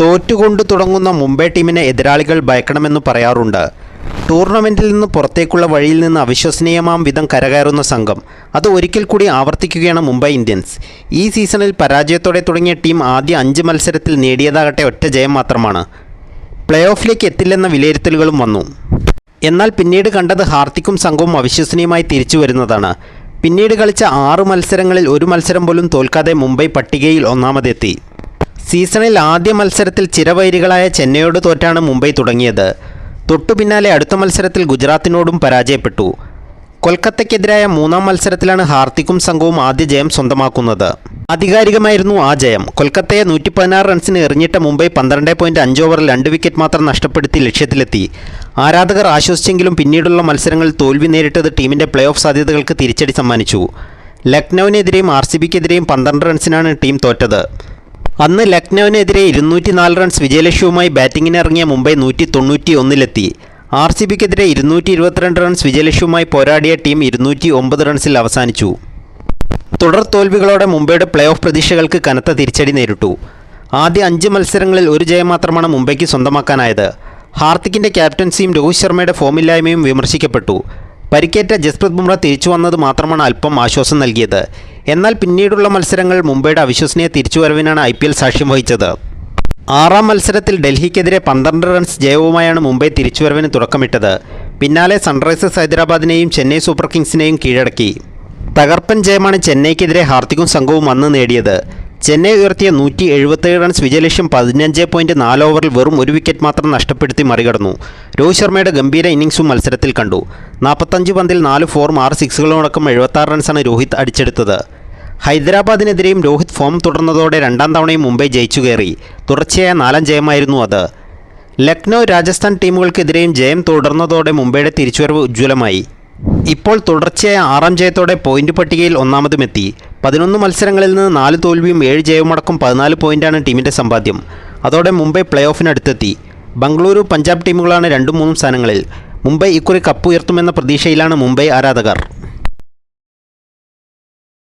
തോറ്റുകൊണ്ട് തുടങ്ങുന്ന മുംബൈ ടീമിനെ എതിരാളികൾ ഭയക്കണമെന്ന് പറയാറുണ്ട്. ടൂർണമെന്റിൽ നിന്ന് പുറത്തേക്കുള്ള വഴിയിൽ നിന്ന് അവിശ്വസനീയമാം വിധം കരകയറുന്ന സംഘം. അത് ഒരിക്കൽ കൂടി ആവർത്തിക്കുകയാണ് മുംബൈ ഇന്ത്യൻസ്. ഈ സീസണിൽ പരാജയത്തോടെ തുടങ്ങിയ ടീം ആദ്യ അഞ്ച് മത്സരത്തിൽ നേടിയതാകട്ടെ ഒറ്റ ജയം മാത്രമാണ്. പ്ലേ ഓഫിലേക്ക് എത്തില്ലെന്ന വിലയിരുത്തലുകളും വന്നു. എന്നാൽ പിന്നീട് കണ്ടത് ഹാർദിക്കും സംഘവും അവിശ്വസനീയമായി തിരിച്ചു വരുന്നതാണ്. പിന്നീട് കളിച്ച ആറ് മത്സരങ്ങളിൽ ഒരു മത്സരം പോലും തോൽക്കാതെ മുംബൈ പട്ടികയിൽ ഒന്നാമതെത്തി. സീസണിൽ ആദ്യ മത്സരത്തിൽ ചിരവൈരികളായ ചെന്നൈയോട് തോറ്റാണ് മുംബൈ തുടങ്ങിയത്. തൊട്ടു പിന്നാലെ അടുത്ത മത്സരത്തിൽ ഗുജറാത്തിനോടും പരാജയപ്പെട്ടു. കൊൽക്കത്തയ്ക്കെതിരായ മൂന്നാം മത്സരത്തിലാണ് ഹാർദിക്കും സംഘവും ആദ്യ ജയം സ്വന്തമാക്കുന്നത്. ആധികാരികമായിരുന്നു ആ ജയം. കൊൽക്കത്തയെ നൂറ്റി പതിനാറ് റൺസിന് എറിഞ്ഞിട്ട മുംബൈ പന്ത്രണ്ട് പോയിന്റ് അഞ്ച് ഓവറിൽ രണ്ട് വിക്കറ്റ് മാത്രം നഷ്ടപ്പെടുത്തി ലക്ഷ്യത്തിലെത്തി. ആരാധകർ ആശ്വസിച്ചെങ്കിലും പിന്നീടുള്ള മത്സരങ്ങളിൽ തോൽവി നേരിട്ടത് ടീമിന്റെ പ്ലേ ഓഫ് സാധ്യതകൾക്ക് തിരിച്ചടി സമ്മാനിച്ചു. ലക്നൌവിനെതിരെയും ആർ സി ബിക്കെതിരെയും പന്ത്രണ്ട് റൺസിനാണ് ടീം തോറ്റത്. അന്ന് ലക്നൌവിനെതിരെ ഇരുന്നൂറ്റി നാല് റൺസ് വിജയലക്ഷ്യവുമായി ബാറ്റിങ്ങിനിറങ്ങിയ മുംബൈ നൂറ്റി തൊണ്ണൂറ്റി ഒന്നിലെത്തി ആർ സി ബിക്കെതിരെ ഇരുന്നൂറ്റി ഇരുപത്തിരണ്ട് റൺസ് വിജയലക്ഷ്യവുമായി പോരാടിയ ടീം ഇരുന്നൂറ്റി ഒമ്പത് റൺസിൽ അവസാനിച്ചു. തുടർ തോൽവികളോടെ മുംബൈയുടെ പ്ലേ ഓഫ് പ്രതീക്ഷകൾക്ക് കനത്ത തിരിച്ചടി നേരിട്ടു. ആദ്യ അഞ്ച് മത്സരങ്ങളിൽ ഒരു ജയം മാത്രമാണ് മുംബൈക്ക് സ്വന്തമാക്കാനായത്. ഹാർദിക്കിന്റെ ക്യാപ്റ്റൻസിയും രോഹിത് ശർമ്മയുടെ ഫോമില്ലായ്മയും വിമർശിക്കപ്പെട്ടു. പരിക്കേറ്റ ജസ്പ്രീത് ബുംറ തിരിച്ചു വന്നത് മാത്രമാണ് അല്പം ആശ്വാസം നൽകിയത്. എന്നാൽ പിന്നീടുള്ള മത്സരങ്ങൾ മുംബൈയുടെ അവിശ്വസനീയ തിരിച്ചുവരവിനാണ് ഐ പി എൽ സാക്ഷ്യം വഹിച്ചത്. ആറാം മത്സരത്തിൽ ഡൽഹിക്കെതിരെ പന്ത്രണ്ട് റൺസ് ജയവുമായാണ് മുംബൈ തിരിച്ചുവരവിന് തുടക്കമിട്ടത്. പിന്നാലെ സൺറൈസേഴ്സ് ഹൈദരാബാദിനെയും ചെന്നൈ സൂപ്പർ കിങ്സിനെയും കീഴടക്കി. തകർപ്പൻ ജയമാണ് ചെന്നൈക്കെതിരെ ഹാർദിക്കും സംഘവും അന്ന് നേടിയത്. ചെന്നൈ ഉയർത്തിയ നൂറ്റി എഴുപത്തേഴ് റൺസ് വിജയലക്ഷ്യം പതിനഞ്ച് പോയിന്റ് നാല് ഓവറിൽ വെറും ഒരു വിക്കറ്റ് മാത്രം നഷ്ടപ്പെടുത്തി മറികടന്നു. രോഹിത് ശർമ്മയുടെ ഗംഭീര ഇന്നിംഗ്സും മത്സരത്തിൽ കണ്ടു. നാൽപ്പത്തഞ്ച് പന്തിൽ നാല് ഫോറും ആറ് സിക്സുകളോടക്കം എഴുപത്താറ് റൺസാണ് രോഹിത് അടിച്ചെടുത്തത്. ഹൈദരാബാദിനെതിരെയും രോഹിത് ഫോം തുടർന്നതോടെ രണ്ടാം തവണയും മുംബൈ ജയിച്ചു കയറി. തുടർച്ചയായ നാലാം ജയമായിരുന്നു അത്. ലക്നൗ രാജസ്ഥാൻ ടീമുകൾക്കെതിരെയും ജയം തുടർന്നതോടെ മുംബൈയുടെ തിരിച്ചുവരവ് ഉജ്ജ്വലമായി. ഇപ്പോൾ തുടർച്ചയായ ആറാം ജയത്തോടെ പോയിന്റ് പട്ടികയിൽ ഒന്നാമതുമെത്തി. പതിനൊന്ന് മത്സരങ്ങളിൽ നിന്ന് നാല് തോൽവിയും ഏഴ് ജയവുമടക്കം പതിനാല് പോയിന്റാണ് ടീമിന്റെ സമ്പാദ്യം. അതോടെ മുംബൈ പ്ലേ ഓഫിനടുത്തെത്തി ബംഗളൂരു പഞ്ചാബ് ടീമുകളാണ് രണ്ടും മൂന്നും സ്ഥാനങ്ങളിൽ. മുംബൈ ഇക്കുറി കപ്പ് ഉയർത്തുമെന്ന പ്രതീക്ഷയിലാണ് മുംബൈ ആരാധകർ.